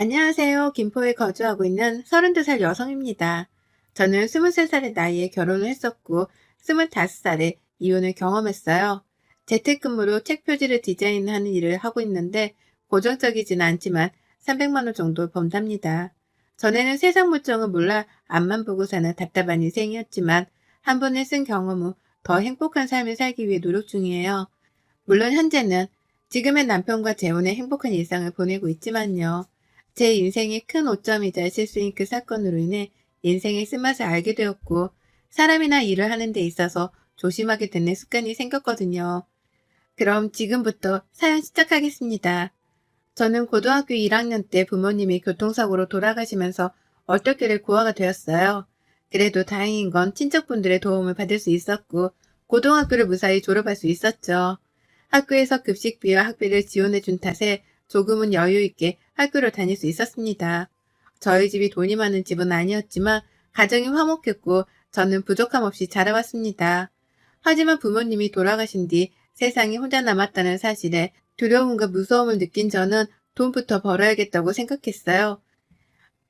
안녕하세요. 김포에 거주하고 있는 32살 여성입니다. 저는 23살의 나이에 결혼을 했었고 25살에 이혼을 경험했어요. 재택근무로 책 표지를 디자인하는 일을 하고 있는데 고정적이진 않지만 300만원 정도 번답니다. 전에는 세상 물정을 몰라 앞만 보고 사는 답답한 인생이었지만 한 번을 쓴 경험 후 더 행복한 삶을 살기 위해 노력 중이에요. 물론 현재는 지금의 남편과 재혼의 행복한 일상을 보내고 있지만요. 제 인생의 큰 오점이자 실수인 그 사건으로 인해 인생의 쓴맛을 알게 되었고 사람이나 일을 하는 데 있어서 조심하게 되는 습관이 생겼거든요. 그럼 지금부터 사연 시작하겠습니다. 저는 고등학교 1학년 때 부모님이 교통사고로 돌아가시면서 얼떨결에 고아가 되었어요. 그래도 다행인 건 친척분들의 도움을 받을 수 있었고 고등학교를 무사히 졸업할 수 있었죠. 학교에서 급식비와 학비를 지원해준 탓에 조금은 여유 있게 학교를 다닐 수 있었습니다. 저희 집이 돈이 많은 집은 아니었지만 가정이 화목했고 저는 부족함 없이 자라왔습니다. 하지만 부모님이 돌아가신 뒤 세상에 혼자 남았다는 사실에 두려움과 무서움을 느낀 저는 돈부터 벌어야겠다고 생각했어요.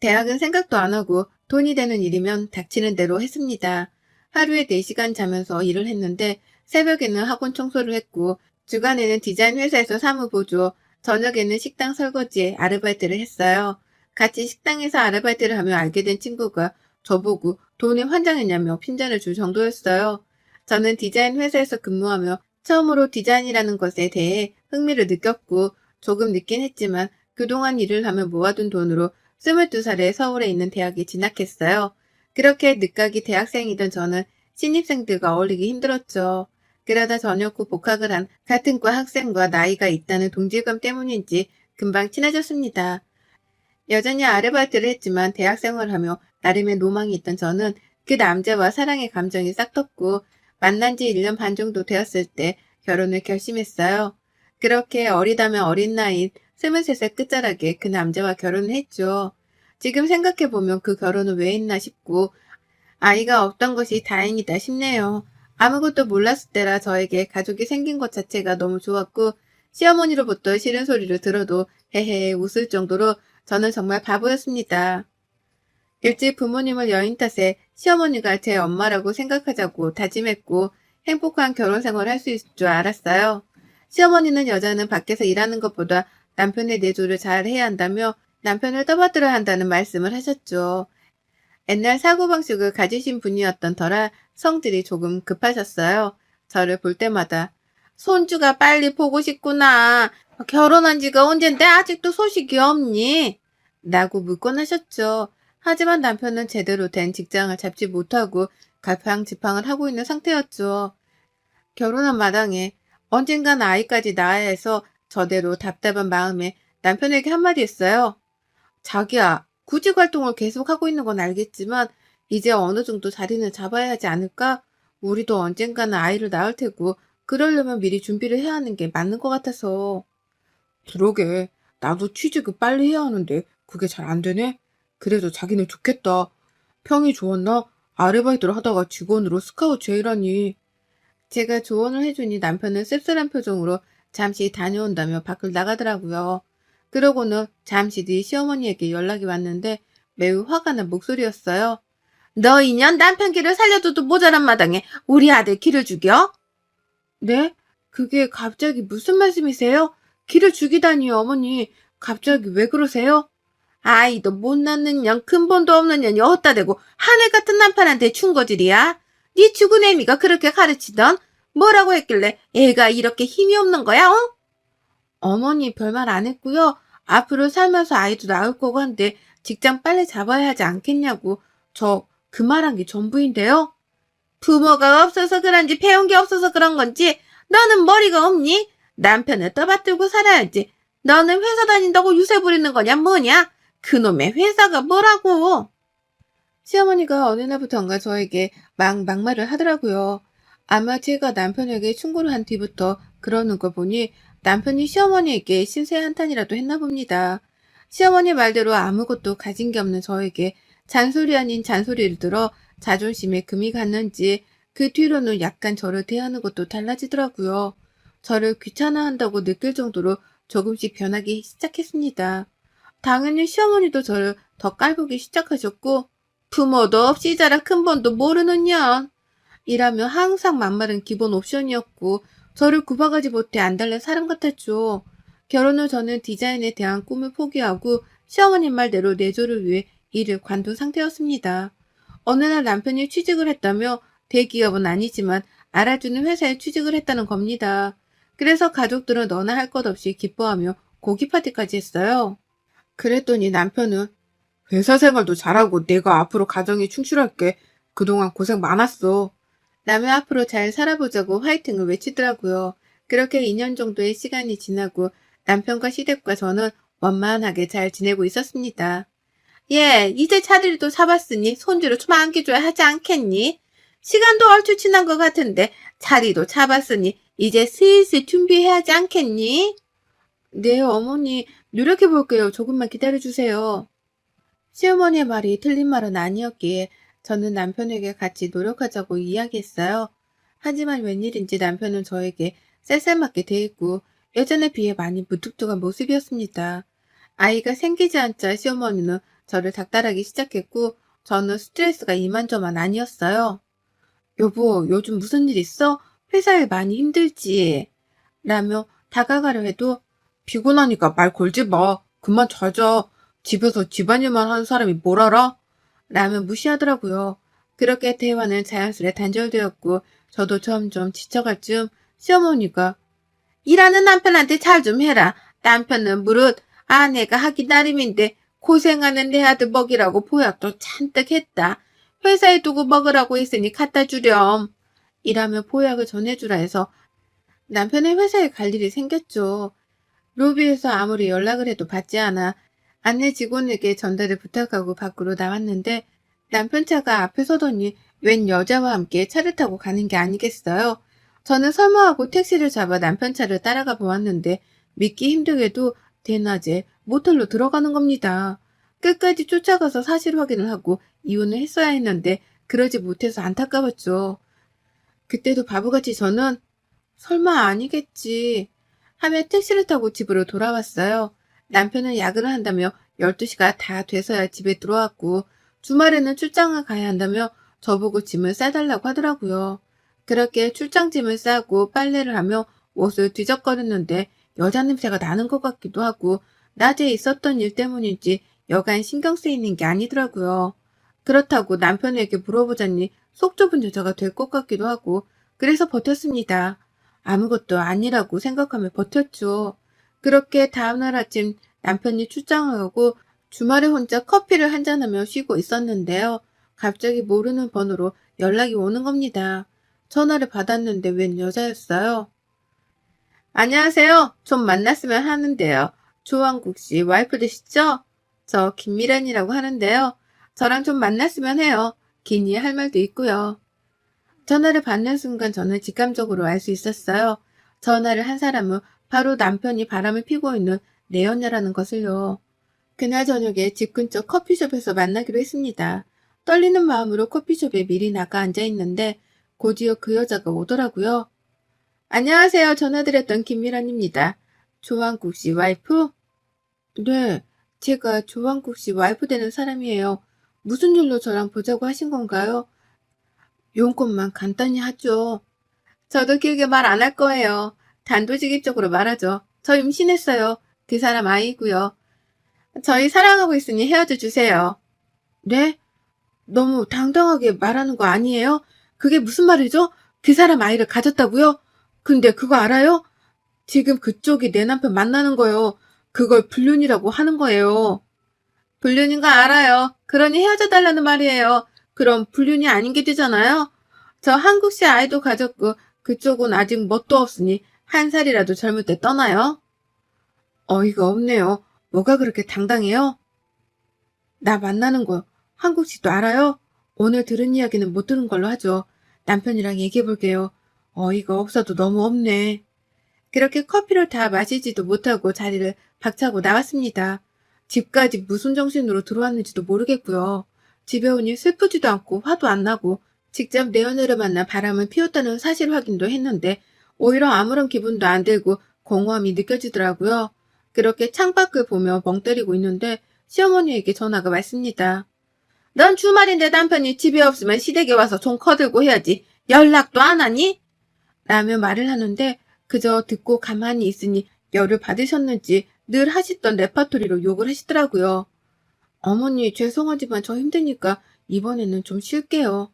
대학은 생각도 안 하고 돈이 되는 일이면 닥치는 대로 했습니다. 하루에 4시간 자면서 일을 했는데 새벽에는 학원 청소를 했고 주간에는 디자인 회사에서 사무 보조, 저녁에는 식당 설거지에 아르바이트를 했어요. 같이 식당에서 아르바이트를 하며 알게 된 친구가 저보고 돈에 환장했냐며 핀잔을 줄 정도였어요. 저는 디자인 회사에서 근무하며 처음으로 디자인이라는 것에 대해 흥미를 느꼈고 조금 늦긴 했지만 그동안 일을 하며 모아둔 돈으로 22살에 서울에 있는 대학에 진학했어요. 그렇게 늦가기 대학생이던 저는 신입생들과 어울리기 힘들었죠. 그러다 저녁 후 복학을 한 같은 과 학생과 나이가 있다는 동질감 때문인지 금방 친해졌습니다. 여전히 아르바이트를 했지만 대학 생활을 하며 나름의 로망이 있던 저는 그 남자와 사랑의 감정이 싹텄고 만난 지 1년 반 정도 되었을 때 결혼을 결심했어요. 그렇게 어리다면 어린 나이인 23살 끝자락에 그 남자와 결혼을 했죠. 지금 생각해보면 그 결혼을 왜 했나 싶고 아이가 없던 것이 다행이다 싶네요. 아무것도 몰랐을 때라 저에게 가족이 생긴 것 자체가 너무 좋았고 시어머니로부터 싫은 소리를 들어도 헤헤 웃을 정도로 저는 정말 바보였습니다. 일찍 부모님을 여인 탓에 시어머니가 제 엄마라고 생각하자고 다짐했고 행복한 결혼 생활을 할 수 있을 줄 알았어요. 시어머니는 여자는 밖에서 일하는 것보다 남편의 내조를 잘 해야 한다며 남편을 떠받들어야 한다는 말씀을 하셨죠. 옛날 사고방식을 가지신 분이었던 터라 성질이 조금 급하셨어요. 저를 볼 때마다 손주가 빨리 보고 싶구나. 결혼한 지가 언젠데 아직도 소식이 없니? 라고 묻곤 하셨죠. 하지만 남편은 제대로 된 직장을 잡지 못하고 갈팡지팡을 하고 있는 상태였죠. 결혼한 마당에 언젠간 아이까지 낳아야 해서 저대로 답답한 마음에 남편에게 한마디 했어요. 자기야, 구직 활동을 계속하고 있는 건 알겠지만 이제 어느 정도 자리는 잡아야 하지 않을까? 우리도 언젠가는 아이를 낳을 테고 그러려면 미리 준비를 해야 하는 게 맞는 것 같아서. 그러게, 나도 취직을 빨리 해야 하는데 그게 잘 안 되네? 그래도 자기는 좋겠다. 평이 좋았나? 아르바이트를 하다가 직원으로 스카우트 제의라니. 제가 조언을 해주니 남편은 씁쓸한 표정으로 잠시 다녀온다며 밖을 나가더라고요. 그러고는 잠시 뒤 시어머니에게 연락이 왔는데 매우 화가 난 목소리였어요. 너 인연 남편 길을 살려줘도 모자란 마당에 우리 아들 길을 죽여? 네? 그게 갑자기 무슨 말씀이세요? 길을 죽이다니요, 어머니. 갑자기 왜 그러세요? 아이도 못 낳는 년, 근본도 없는 년이 어디다 대고 하늘 같은 남편한테 충거질이야? 네 죽은 애미가 그렇게 가르치던 뭐라고 했길래 애가 이렇게 힘이 없는 거야, 어? 어머니 별말 안 했고요. 앞으로 살면서 아이도 낳을 거고 한데 직장 빨리 잡아야 하지 않겠냐고. 저 그 말한 게 전부인데요. 부모가 없어서 그런지 배운 게 없어서 그런 건지 너는 머리가 없니? 남편을 떠받들고 살아야지. 너는 회사 다닌다고 유세 부리는 거냐 뭐냐? 그놈의 회사가 뭐라고? 시어머니가 어느 날부턴가 저에게 막 막말을 하더라고요. 아마 제가 남편에게 충고를 한 뒤부터 그러는 거 보니 남편이 시어머니에게 신세 한탄이라도 했나 봅니다. 시어머니 말대로 아무것도 가진 게 없는 저에게 잔소리 아닌 잔소리를 들어 자존심에 금이 갔는지 그 뒤로는 약간 저를 대하는 것도 달라지더라고요. 저를 귀찮아한다고 느낄 정도로 조금씩 변하기 시작했습니다. 당연히 시어머니도 저를 더 깔보기 시작하셨고 부모도 없이 자라 큰 번도 모르는 년 이라며 항상 막말은 기본 옵션이었고 저를 구박하지 못해 안달난 사람 같았죠. 결혼 후 저는 디자인에 대한 꿈을 포기하고 시어머님 말대로 내조를 위해 일을 관둔 상태였습니다. 어느 날 남편이 취직을 했다며 대기업은 아니지만 알아주는 회사에 취직을 했다는 겁니다. 그래서 가족들은 너나 할 것 없이 기뻐하며 고기 파티까지 했어요. 그랬더니 남편은 회사 생활도 잘하고 내가 앞으로 가정에 충실할게. 그동안 고생 많았어. 남의 앞으로 잘 살아보자고 화이팅을 외치더라고요. 그렇게 2년 정도의 시간이 지나고 남편과 시댁과 저는 원만하게 잘 지내고 있었습니다. 예, 이제 차들이도 사봤으니 손주를 좀 안겨줘야 하지 않겠니? 시간도 얼추 지난 것 같은데 자리도 잡았으니 이제 슬슬 준비해야 하지 않겠니? 네, 어머니, 노력해 볼게요. 조금만 기다려 주세요. 시어머니의 말이 틀린 말은 아니었기에 저는 남편에게 같이 노력하자고 이야기했어요. 하지만 웬일인지 남편은 저에게 쌀쌀맞게 대했고 예전에 비해 많이 무뚝뚝한 모습이었습니다. 아이가 생기지 않자 시어머니는 저를 닥달하기 시작했고 저는 스트레스가 이만저만 아니었어요. 여보, 요즘 무슨 일 있어? 회사에 많이 힘들지? 라며 다가가려 해도 피곤하니까 말 걸지 마. 그만 자자. 집에서 집안일만 하는 사람이 뭘 알아? 라며 무시하더라고요. 그렇게 대화는 자연스레 단절되었고 저도 점점 지쳐갈 즈음 시어머니가 일하는 남편한테 잘 좀 해라. 남편은 무릇 아내가 하기 나름인데 고생하는 내 아들 먹이라고 보약도 잔뜩 했다. 회사에 두고 먹으라고 했으니 갖다 주렴. 이라며 보약을 전해주라 해서 남편의 회사에 갈 일이 생겼죠. 로비에서 아무리 연락을 해도 받지 않아 안내 직원에게 전달을 부탁하고 밖으로 나왔는데 남편 차가 앞에 서더니 웬 여자와 함께 차를 타고 가는 게 아니겠어요. 저는 설마하고 택시를 잡아 남편 차를 따라가 보았는데 믿기 힘들게도 대낮에 모텔로 들어가는 겁니다. 끝까지 쫓아가서 사실 확인을 하고 이혼을 했어야 했는데 그러지 못해서 안타까웠죠. 그때도 바보같이 저는 설마 아니겠지 하며 택시를 타고 집으로 돌아왔어요. 남편은 야근을 한다며 12시가 다 돼서야 집에 들어왔고 주말에는 출장을 가야 한다며 저보고 짐을 싸달라고 하더라고요. 그렇게 출장짐을 싸고 빨래를 하며 옷을 뒤적거렸는데 여자 냄새가 나는 것 같기도 하고 낮에 있었던 일 때문인지 여간 신경 쓰이는 게 아니더라고요. 그렇다고 남편에게 물어보자니 속 좁은 여자가 될 것 같기도 하고 그래서 버텼습니다. 아무것도 아니라고 생각하며 버텼죠. 그렇게 다음날 아침 남편이 출장을 가고 주말에 혼자 커피를 한잔하며 쉬고 있었는데요. 갑자기 모르는 번호로 연락이 오는 겁니다. 전화를 받았는데 웬 여자였어요. 안녕하세요. 좀 만났으면 하는데요. 조한국 씨 와이프 되시죠? 저 김미란이라고 하는데요. 저랑 좀 만났으면 해요. 기니 할 말도 있고요. 전화를 받는 순간 저는 직감적으로 알 수 있었어요. 전화를 한 사람은 바로 남편이 바람을 피고 있는 내연녀라는 것을요. 그날 저녁에 집 근처 커피숍에서 만나기로 했습니다. 떨리는 마음으로 커피숍에 미리 나가 앉아 있는데 곧이어 그 여자가 오더라고요. 안녕하세요. 전화드렸던 김미란입니다. 조한국 씨 와이프? 네, 제가 조한국 씨 와이프 되는 사람이에요. 무슨 일로 저랑 보자고 하신 건가요? 용건만 간단히 하죠. 저도 길게 말 안 할 거예요. 단도직입적으로 말하죠. 저 임신했어요. 그 사람 아이고요. 저희 사랑하고 있으니 헤어져 주세요. 네? 너무 당당하게 말하는 거 아니에요? 그게 무슨 말이죠? 그 사람 아이를 가졌다고요? 근데 그거 알아요? 지금 그쪽이 내 남편 만나는 거요. 그걸 불륜이라고 하는 거예요. 불륜인 거 알아요. 그러니 헤어져 달라는 말이에요. 그럼 불륜이 아닌 게 되잖아요. 저 한국식 아이도 가졌고 그쪽은 아직 뭣도 없으니 한 살이라도 젊을 때 떠나요. 어이가 없네요. 뭐가 그렇게 당당해요? 나 만나는 거 한국식도 알아요? 오늘 들은 이야기는 못 들은 걸로 하죠. 남편이랑 얘기해 볼게요. 어이가 없어도 너무 없네. 그렇게 커피를 다 마시지도 못하고 자리를 박차고 나왔습니다. 집까지 무슨 정신으로 들어왔는지도 모르겠고요. 집에 오니 슬프지도 않고 화도 안 나고 직접 내 연애를 만나 바람을 피웠다는 사실 확인도 했는데 오히려 아무런 기분도 안 들고 공허함이 느껴지더라고요. 그렇게 창밖을 보며 멍 때리고 있는데 시어머니에게 전화가 왔습니다. 넌 주말인데 남편이 집에 없으면 시댁에 와서 좀 커들고 해야지. 연락도 안 하니? 라며 말을 하는데 그저 듣고 가만히 있으니 열을 받으셨는지 늘 하시던 레파토리로 욕을 하시더라고요. 어머니 죄송하지만 저 힘드니까 이번에는 좀 쉴게요.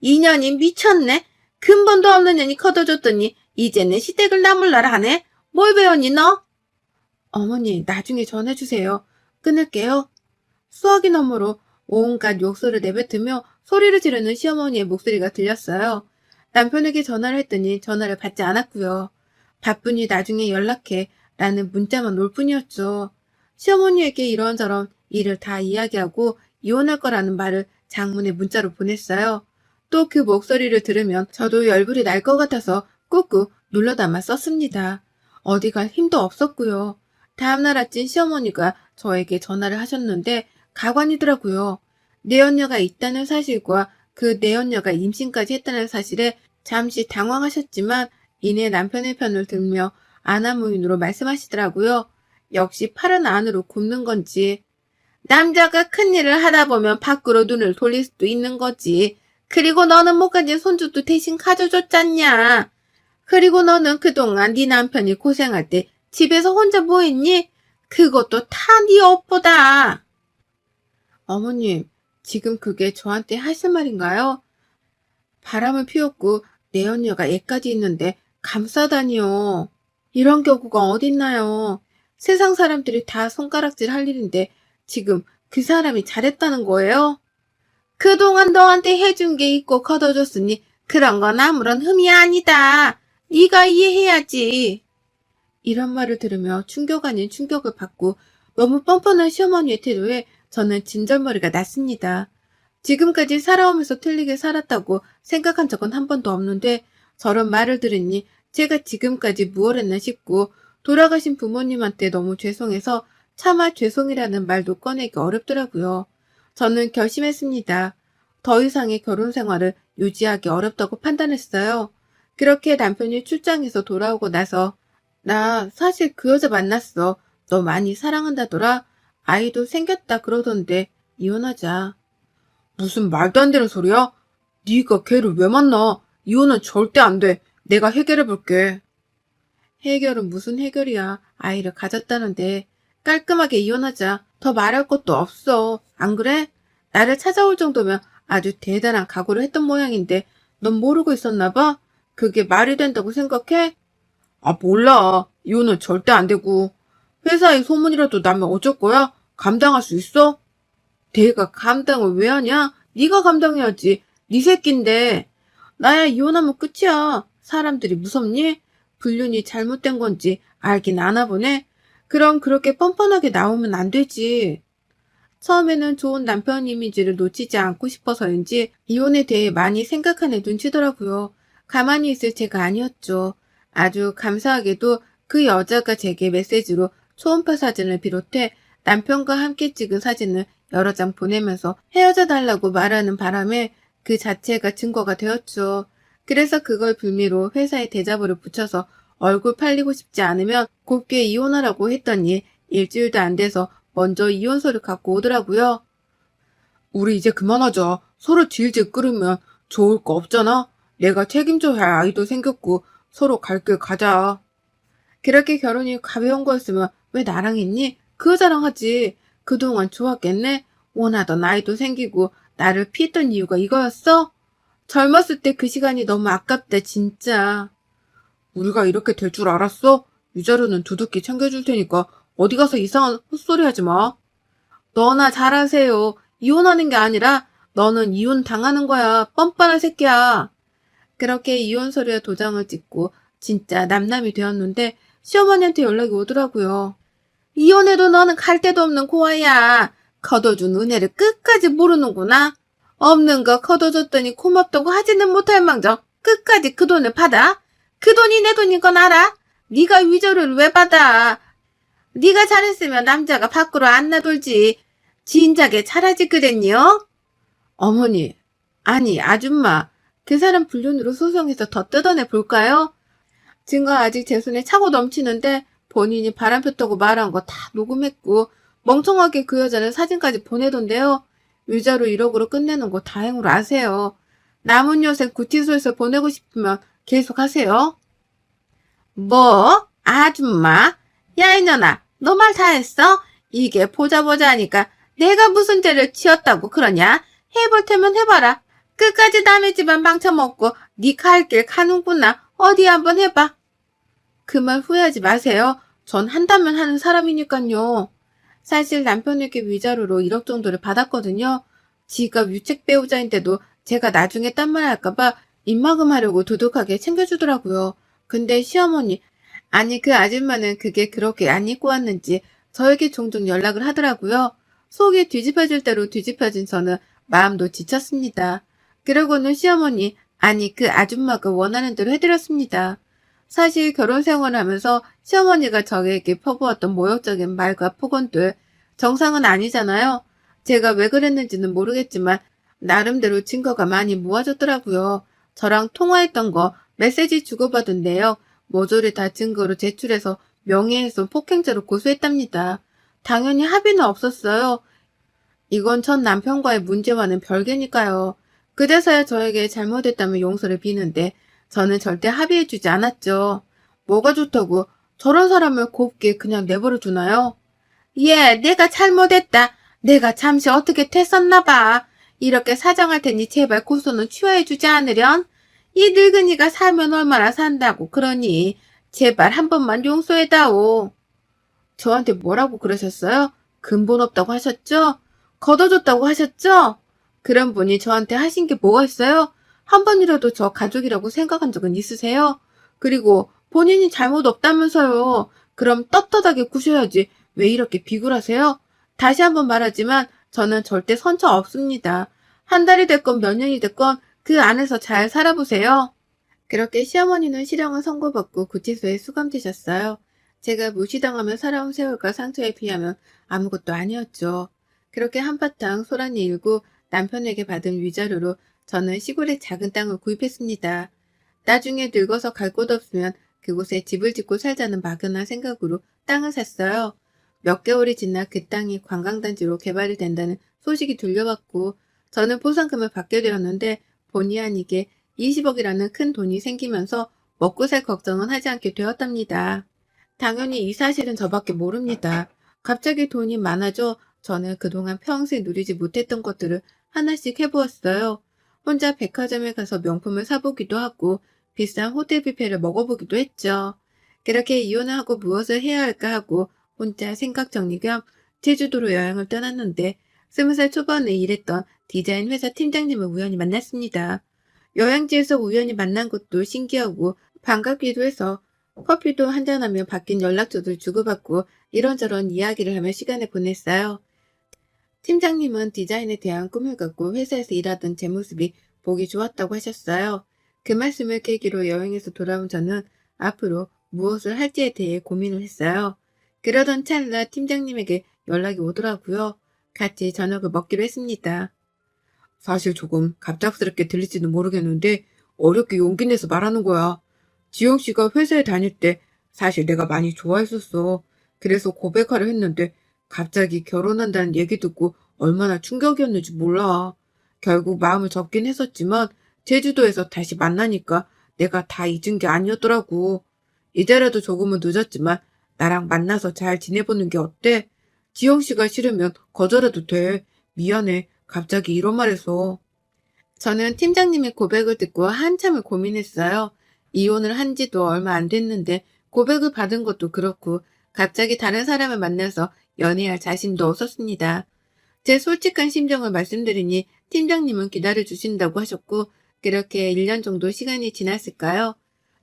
이년이 미쳤네. 근본도 없는 년이 커둬줬더니 이제는 시댁을 나물라라 하네. 뭘 배웠니 너? 어머니 나중에 전해주세요. 끊을게요. 수화기 너머로 온갖 욕설을 내뱉으며 소리를 지르는 시어머니의 목소리가 들렸어요. 남편에게 전화를 했더니 전화를 받지 않았고요. 바쁘니 나중에 연락해 라는 문자만 올 뿐이었죠. 시어머니에게 이런저런 일을 다 이야기하고 이혼할 거라는 말을 장문의 문자로 보냈어요. 또 그 목소리를 들으면 저도 열불이 날 것 같아서 꾹꾹 눌러 담아 썼습니다. 어디 갈 힘도 없었고요. 다음날 아침 시어머니가 저에게 전화를 하셨는데 가관이더라고요. 내연녀가 있다는 사실과 그 내연녀가 임신까지 했다는 사실에 잠시 당황하셨지만 이내 남편의 편을 들며 아나무인으로 말씀하시더라고요. 역시 팔은 안으로 굽는 건지 남자가 큰일을 하다 보면 밖으로 눈을 돌릴 수도 있는 거지. 그리고 너는 못 가진 손주도 대신 가져줬잖냐. 그리고 너는 그동안 네 남편이 고생할 때 집에서 혼자 뭐 했니? 그것도 다 네 업보다. 어머님, 지금 그게 저한테 하실 말인가요? 바람을 피웠고 내 언녀가 애까지 있는데 감싸다니요. 이런 경우가 어딨나요? 세상 사람들이 다 손가락질 할 일인데 지금 그 사람이 잘했다는 거예요? 그동안 너한테 해준 게 있고 걷어줬으니 그런 건 아무런 흠이 아니다. 네가 이해해야지. 이런 말을 들으며 충격 아닌 충격을 받고 너무 뻔뻔한 시어머니의 태도에 저는 진절머리가 났습니다. 지금까지 살아오면서 틀리게 살았다고 생각한 적은 한 번도 없는데 저런 말을 들으니 제가 지금까지 무얼 했나 싶고 돌아가신 부모님한테 너무 죄송해서 차마 죄송이라는 말도 꺼내기 어렵더라고요. 저는 결심했습니다. 더 이상의 결혼 생활을 유지하기 어렵다고 판단했어요. 그렇게 남편이 출장에서 돌아오고 나서 나 사실 그 여자 만났어. 너 많이 사랑한다더라. 아이도 생겼다 그러던데 이혼하자. 무슨 말도 안 되는 소리야? 네가 걔를 왜 만나? 이혼은 절대 안 돼. 내가 해결해 볼게. 해결은 무슨 해결이야. 아이를 가졌다는데 깔끔하게 이혼하자. 더 말할 것도 없어. 안 그래? 나를 찾아올 정도면 아주 대단한 각오를 했던 모양인데 넌 모르고 있었나 봐? 그게 말이 된다고 생각해? 아 몰라. 이혼은 절대 안 되고. 회사에 소문이라도 나면 어쩔 거야? 감당할 수 있어? 내가 감당을 왜 하냐? 네가 감당해야지. 네 새끼인데. 나야 이혼하면 끝이야. 사람들이 무섭니? 불륜이 잘못된 건지 알긴 아나 보네. 그럼 그렇게 뻔뻔하게 나오면 안 되지. 처음에는 좋은 남편 이미지를 놓치지 않고 싶어서인지 이혼에 대해 많이 생각하는 눈치더라고요. 가만히 있을 제가 아니었죠. 아주 감사하게도 그 여자가 제게 메시지로 초음파 사진을 비롯해 남편과 함께 찍은 사진을 여러 장 보내면서 헤어져 달라고 말하는 바람에 그 자체가 증거가 되었죠. 그래서 그걸 빌미로 회사에 대자보를 붙여서 얼굴 팔리고 싶지 않으면 곱게 이혼하라고 했더니 일주일도 안 돼서 먼저 이혼서를 갖고 오더라고요. 우리 이제 그만하자. 서로 질질 끌으면 좋을 거 없잖아. 내가 책임져야 할 아이도 생겼고 서로 갈 길 가자. 그렇게 결혼이 가벼운 거였으면 왜 나랑 했니? 그 여자랑 하지. 그동안 좋았겠네? 원하던 아이도 생기고 나를 피했던 이유가 이거였어? 젊었을 때 그 시간이 너무 아깝다 진짜. 우리가 이렇게 될 줄 알았어? 유자료는 두둑히 챙겨줄 테니까 어디 가서 이상한 헛소리 하지 마. 너나 잘하세요. 이혼하는 게 아니라 너는 이혼 당하는 거야. 뻔뻔한 새끼야. 그렇게 이혼 서류에 도장을 찍고 진짜 남남이 되었는데 시어머니한테 연락이 오더라고요. 이혼해도 너는 갈 데도 없는 고아야. 걷어준 은혜를 끝까지 모르는구나. 없는 거 걷어줬더니 고맙다고 하지는 못할 망정 끝까지 그 돈을 받아? 그 돈이 내 돈인 건 알아? 네가 위조를 왜 받아? 네가 잘했으면 남자가 밖으로 안 나돌지. 진작에 잘하지 그랬니요? 어머니, 아니 아줌마, 그 사람 불륜으로 소송해서 더 뜯어내 볼까요? 증거 아직 제 손에 차고 넘치는데 본인이 바람 폈다고 말한 거 다 녹음했고 멍청하게 그 여자는 사진까지 보내던데요. 위자료 1억으로 끝내는 거 다행으로 아세요. 남은 여생 구치소에서 보내고 싶으면 계속 하세요. 뭐? 아줌마? 야 이년아 너 말 다 했어? 이게 보자 보자 하니까 내가 무슨 죄를 지었다고 그러냐? 해볼 테면 해봐라. 끝까지 남의 집안 망쳐먹고 니 갈길 가는구나. 어디 한번 해봐. 그 말 후회하지 마세요. 전 한다면 하는 사람이니까요. 사실 남편에게 위자료로 1억 정도를 받았거든요. 지가 유책 배우자인데도 제가 나중에 딴 말 할까봐 입막음 하려고 도둑하게 챙겨주더라고요. 근데 시어머니, 아니 그 아줌마는 그게 그렇게 안 입고 왔는지 저에게 종종 연락을 하더라고요. 속이 뒤집어질 대로 뒤집어진 저는 마음도 지쳤습니다. 그러고는 시어머니, 아니 그 아줌마가 원하는 대로 해드렸습니다. 사실 결혼 생활을 하면서 시어머니가 저에게 퍼부었던 모욕적인 말과 폭언들 정상은 아니잖아요. 제가 왜 그랬는지는 모르겠지만 나름대로 증거가 많이 모아졌더라고요. 저랑 통화했던 거 메시지 주고받은 내역 모조리 다 증거로 제출해서 명예훼손 폭행죄로 고소했답니다. 당연히 합의는 없었어요. 이건 전 남편과의 문제와는 별개니까요. 그제서야 저에게 잘못했다면 용서를 비는데 저는 절대 합의해주지 않았죠. 뭐가 좋다고 저런 사람을 곱게 그냥 내버려 두나요? 예, 내가 잘못했다. 내가 잠시 어떻게 됐었나 봐. 이렇게 사정할 테니 제발 고소는 취하해주지 않으련? 이 늙은이가 살면 얼마나 산다고 그러니 제발 한 번만 용서해다오. 저한테 뭐라고 그러셨어요? 근본 없다고 하셨죠? 걷어줬다고 하셨죠? 그런 분이 저한테 하신 게 뭐가 있어요? 한 번이라도 저 가족이라고 생각한 적은 있으세요? 그리고 본인이 잘못 없다면서요. 그럼 떳떳하게 구셔야지 왜 이렇게 비굴하세요? 다시 한번 말하지만 저는 절대 선처 없습니다. 한 달이 됐건 몇 년이 됐건 그 안에서 잘 살아보세요. 그렇게 시어머니는 실형을 선고받고 구치소에 수감되셨어요. 제가 무시당하며 살아온 세월과 상처에 비하면 아무것도 아니었죠. 그렇게 한바탕 소란이 일고 남편에게 받은 위자료로 저는 시골에 작은 땅을 구입했습니다. 나중에 늙어서 갈 곳 없으면 그곳에 집을 짓고 살자는 막연한 생각으로 땅을 샀어요. 몇 개월이 지나 그 땅이 관광단지로 개발이 된다는 소식이 들려왔고 저는 보상금을 받게 되었는데 본의 아니게 20억이라는 큰 돈이 생기면서 먹고 살 걱정은 하지 않게 되었답니다. 당연히 이 사실은 저밖에 모릅니다. 갑자기 돈이 많아져 저는 그동안 평생 누리지 못했던 것들을 하나씩 해보았어요. 혼자 백화점에 가서 명품을 사보기도 하고 비싼 호텔 뷔페를 먹어보기도 했죠. 그렇게 이혼을 하고 무엇을 해야 할까 하고 혼자 생각 정리 겸 제주도로 여행을 떠났는데 스무 살 초반에 일했던 디자인 회사 팀장님을 우연히 만났습니다. 여행지에서 우연히 만난 것도 신기하고 반갑기도 해서 커피도 한잔하며 바뀐 연락처를 주고받고 이런저런 이야기를 하며 시간을 보냈어요. 팀장님은 디자인에 대한 꿈을 갖고 회사에서 일하던 제 모습이 보기 좋았다고 하셨어요. 그 말씀을 계기로 여행에서 돌아온 저는 앞으로 무엇을 할지에 대해 고민을 했어요. 그러던 찰나 팀장님에게 연락이 오더라고요. 같이 저녁을 먹기로 했습니다. 사실 조금 갑작스럽게 들릴지는 모르겠는데 어렵게 용기 내서 말하는 거야. 지영 씨가 회사에 다닐 때 사실 내가 많이 좋아했었어. 그래서 고백하려 했는데 갑자기 결혼한다는 얘기 듣고 얼마나 충격이었는지 몰라. 결국 마음을 접긴 했었지만 제주도에서 다시 만나니까 내가 다 잊은 게 아니었더라고. 이제라도 조금은 늦었지만 나랑 만나서 잘 지내보는 게 어때? 지영 씨가 싫으면 거절해도 돼. 미안해. 갑자기 이런 말해서. 저는 팀장님의 고백을 듣고 한참을 고민했어요. 이혼을 한 지도 얼마 안 됐는데 고백을 받은 것도 그렇고 갑자기 다른 사람을 만나서 연애할 자신도 없었습니다. 제 솔직한 심정을 말씀드리니 팀장님은 기다려주신다고 하셨고 그렇게 1년 정도 시간이 지났을까요?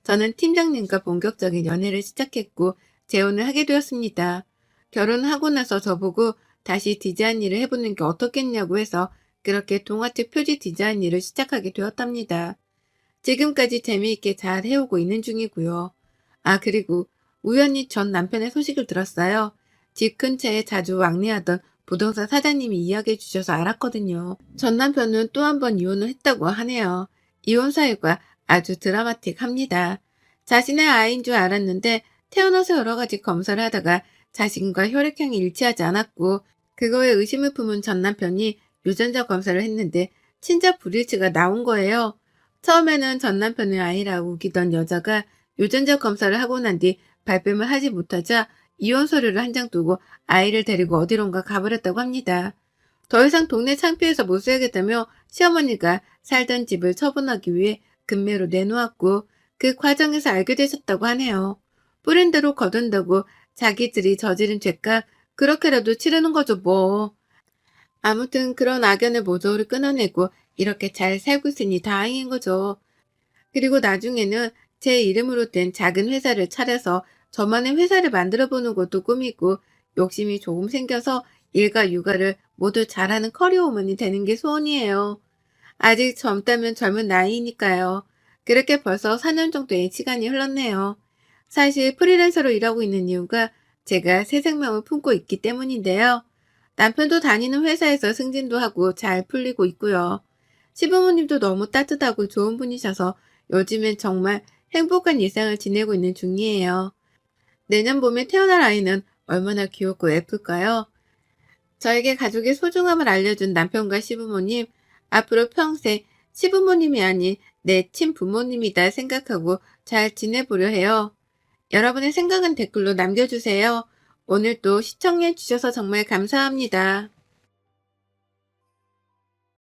저는 팀장님과 본격적인 연애를 시작했고 재혼을 하게 되었습니다. 결혼하고 나서 저보고 다시 디자인 일을 해보는 게 어떻겠냐고 해서 그렇게 동화책 표지 디자인 일을 시작하게 되었답니다. 지금까지 재미있게 잘 해오고 있는 중이고요. 아 그리고 우연히 전 남편의 소식을 들었어요. 집 근처에 자주 왕래하던 부동산 사장님이 이야기해 주셔서 알았거든요. 전 남편은 또 한 번 이혼을 했다고 하네요. 이혼 사유가 아주 드라마틱합니다. 자신의 아이인 줄 알았는데 태어나서 여러 가지 검사를 하다가 자신과 혈액형이 일치하지 않았고 그거에 의심을 품은 전 남편이 유전자 검사를 했는데 진짜 불일치가 나온 거예요. 처음에는 전 남편을 아이라고 우기던 여자가 유전자 검사를 하고 난 뒤 발뺌을 하지 못하자 이혼 서류를 한 장 두고 아이를 데리고 어디론가 가버렸다고 합니다. 더 이상 동네 창피해서 못 살겠다며 시어머니가 살던 집을 처분하기 위해 금매로 내놓았고 그 과정에서 알게 되셨다고 하네요. 뿌린 대로 거둔다고 자기들이 저지른 죄값 그렇게라도 치르는 거죠 뭐. 아무튼 그런 악연을 모조리 끊어내고 이렇게 잘 살고 있으니 다행인 거죠. 그리고 나중에는 제 이름으로 된 작은 회사를 차려서 저만의 회사를 만들어 보는 것도 꿈이고 욕심이 조금 생겨서 일과 육아를 모두 잘하는 커리어 우먼이 되는 게 소원이에요. 아직 젊다면 젊은 나이니까요. 그렇게 벌써 4년 정도의 시간이 흘렀네요. 사실 프리랜서로 일하고 있는 이유가 제가 새 생명을 품고 있기 때문인데요. 남편도 다니는 회사에서 승진도 하고 잘 풀리고 있고요. 시부모님도 너무 따뜻하고 좋은 분이셔서 요즘엔 정말 행복한 일상을 지내고 있는 중이에요. 내년 봄에 태어날 아이는 얼마나 귀엽고 예쁠까요? 저에게 가족의 소중함을 알려준 남편과 시부모님, 앞으로 평생 시부모님이 아닌 내 친부모님이다 생각하고 잘 지내보려 해요. 여러분의 생각은 댓글로 남겨주세요. 오늘도 시청해주셔서 정말 감사합니다.